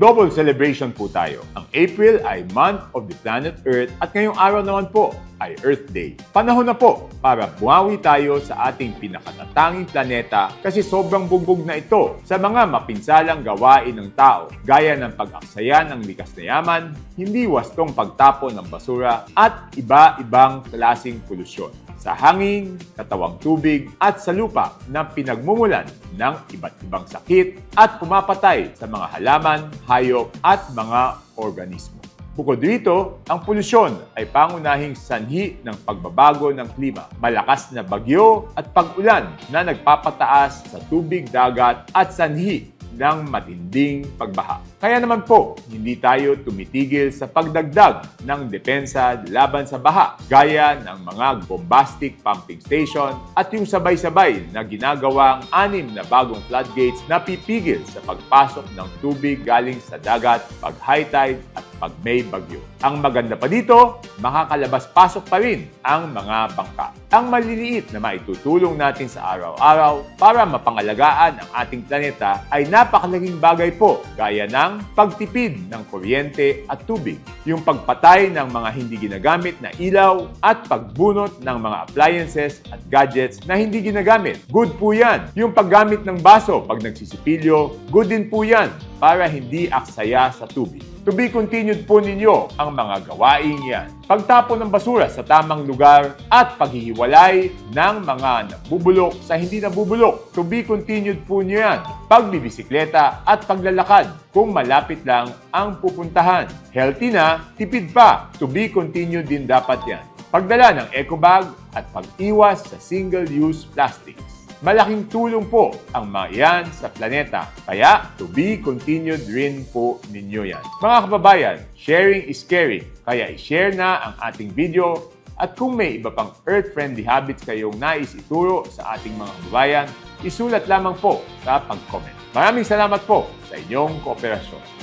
Double celebration po tayo. Ang April ay Month of the Planet Earth at ngayong araw naman po ay Earth Day. Panahon na po para bumawi tayo sa ating pinakatatanging planeta kasi sobrang bugbog na ito sa mga mapinsalang gawain ng tao gaya ng pag-aksaya ng likas na yaman, hindi wastong pagtapon ng basura at iba-ibang klasing polusyon sa hangin, katawang tubig at sa lupa na pinagmumulan ng iba't ibang sakit at pumapatay sa mga halaman, hayop at mga organismo. Bukod dito, ang polusyon ay pangunahing sanhi ng pagbabago ng klima, malakas na bagyo at pag-ulan na nagpapataas sa tubig dagat at sanhi ng matinding pagbaha. Kaya naman po, hindi tayo tumitigil sa pagdagdag ng depensa laban sa baha gaya ng mga bombastic pumping station at yung sabay-sabay na ginagawang anim na bagong floodgates na pipigil sa pagpasok ng tubig galing sa dagat pag high tide at pag may bagyo. Ang maganda pa dito, makakalabas-pasok pa rin ang mga bangka. Ang maliliit na maitutulong natin sa araw-araw para mapangalagaan ang ating planeta ay napakalaking bagay po gaya ng pagtipid ng kuryente at tubig, yung pagpatay ng mga hindi ginagamit na ilaw at pagbunot ng mga appliances at gadgets na hindi ginagamit. Good po yan. Yung paggamit ng baso pag nagsisipilyo, good din po yan para hindi aksaya sa tubig. To be continued po ninyo ang mga gawain yan. Pagtapon ng basura sa tamang lugar at paghihiwalay ng mga nabubulok sa hindi nabubulok. To be continued po nyo yan. Pagbibisikleta at paglalakad kung malapit lang ang pupuntahan. Healthy na, tipid pa. To be continued din dapat yan. Pagdala ng eco bag at pag-iwas sa single-use plastics. Malaking tulong po ang mga yan sa planeta. Kaya, to be continued rin po ninyo yan. Mga kababayan, sharing is caring. Kaya i-share na ang ating video at kung may iba pang earth-friendly habits kayong nais ituro sa ating mga kababayan, isulat lamang po sa pag-comment. Maraming salamat po sa inyong kooperasyon.